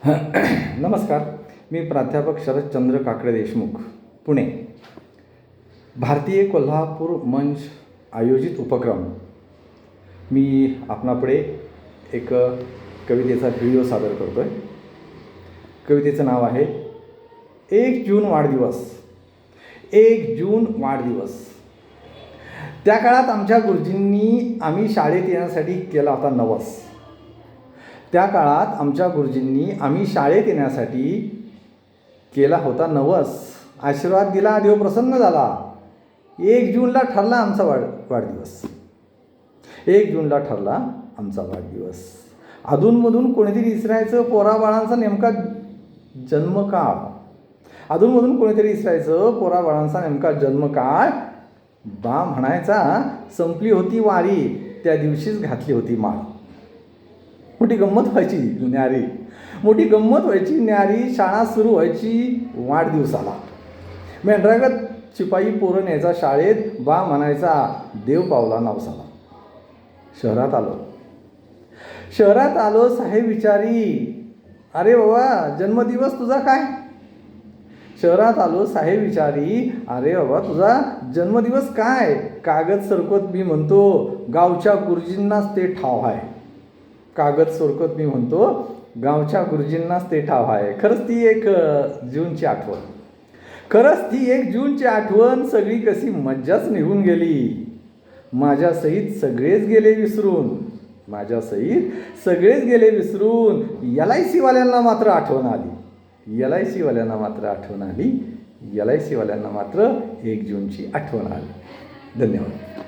नमस्कार. मी प्राध्यापक शरदचंद्र काकडे देशमुख पुणे. भारतीय कोल्हापूर मंच आयोजित उपक्रम. मी आपणापुढे एक कवितेचा व्हिडिओ सादर करतो आहे कवितेचं नाव आहे एक जून वाढदिवस. एक जून वाढदिवस. त्या काळात आमच्या गुरुजींनी आम्ही शाळेत येण्यासाठी केला होता नवस. त्या काळात आमच्या गुरुजींनी आम्ही शाळेत येण्यासाठी केला होता नवस. आशीर्वाद दिला देव प्रसन्न झाला. एक जूनला ठरला आमचा वाढ वाढदिवस. एक जूनला ठरला आमचा वाढदिवस. अधूनमधून कोणीतरी इसरायचं पोराबाळांचा नेमका जन्मकाळ. अधूनमधून कोणीतरी इसरायचं पोराबाळांचा नेमका जन्मकाळ बा म्हणायचा संपली होती वारी त्या दिवशीच घातली होती माळ. मोठी गंमत व्हायची न्यारी. मोठी गंमत व्हायची न्यारी शाळा सुरू व्हायची वाढदिवसाला. मेंढरागत शिपाई पोरं न्यायचा शाळेत बा म्हणायचा देव पावला नवसाला. शहरात आलो. शहरात आलो साहेब विचारी अरे बाबा जन्मदिवस तुझा काय? शहरात आलो साहेब विचारी अरे बाबा तुझा जन्मदिवस काय? कागद सरकत मी म्हणतो गावच्या गुरुजींनाच ते ठाव आहे. कागद सोरकत मी म्हणतो गावच्या गुरुजींनाच ते ठाव आहे. खरंच ती एक जूनची आठवण. खरंच ती एक जूनची आठवण सगळी कशी मज्जाच निघून गेली. माझ्यासहित सगळेच गेले विसरून. माझ्यासहित सगळेच गेले विसरून. एल आय सीवाल्यांना मात्र आठवण आली. एल आय सीवाल्यांना मात्र आठवण आली. एल आय सीवाल्यांना मात्र एक जूनची आठवण आली. धन्यवाद.